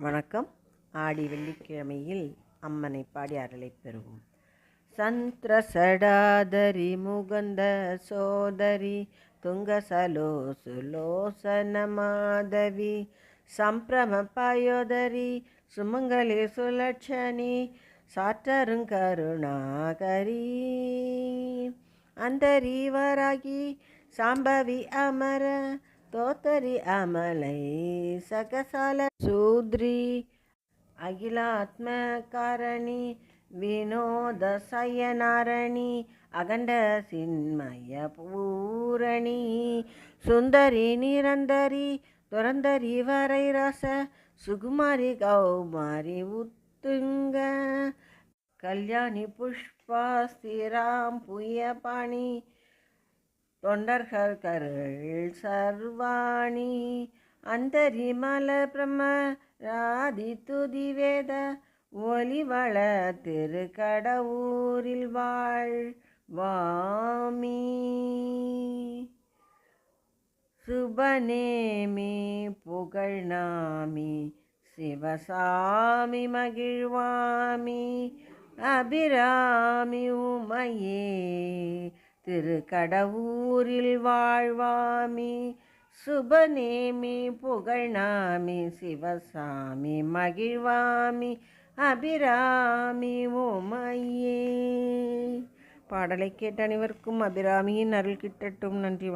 வணக்கம். ஆடி வெள்ளிக்கிழமையில் அம்மனை பாடி அருளை பெறுவோம். சந்திர சடாதரி முகந்த சோதரி துங்க சலோ சுலோசன மாதவி சம்பிரம பயோதரி சுமங்கலி சுலட்சணி சாற்றருங்கருணாகரி அந்தரீவராகி சாம்பவி அமர தோத்தரி அமலை சகசால சூத்ரி அகிலாத்ம காரணி வினோத சயனாரணி அகண்ட சின்மய பூரணி சுந்தரி நிரந்தரி துரந்தரி வரை ரச சுகுமாரி கௌமாரி உத்துங்க கல்யாணி புஷ்பா ஸ்திராம் புயபாணி தொண்டர்கள் கருள் சர்வாணி. அந்தரிமல பிரம ராதி துதி வேத ஒலிவள திருக்கடவுரில் வாழ் வாமி. சுபநேமி புகழ்நாமி சிவசாமி மகிழ்வாமி. அபிராமி உமையே திரு கடவுரில் வாழ்வாமி சுபநேமி புகழ்நாமி சிவசாமி மகிழ்வாமி அபிராமி ஓமையே பாடலை கேட்ட அனைவருக்கும் அபிராமியின் அருள் கிட்டட்டும். நன்றி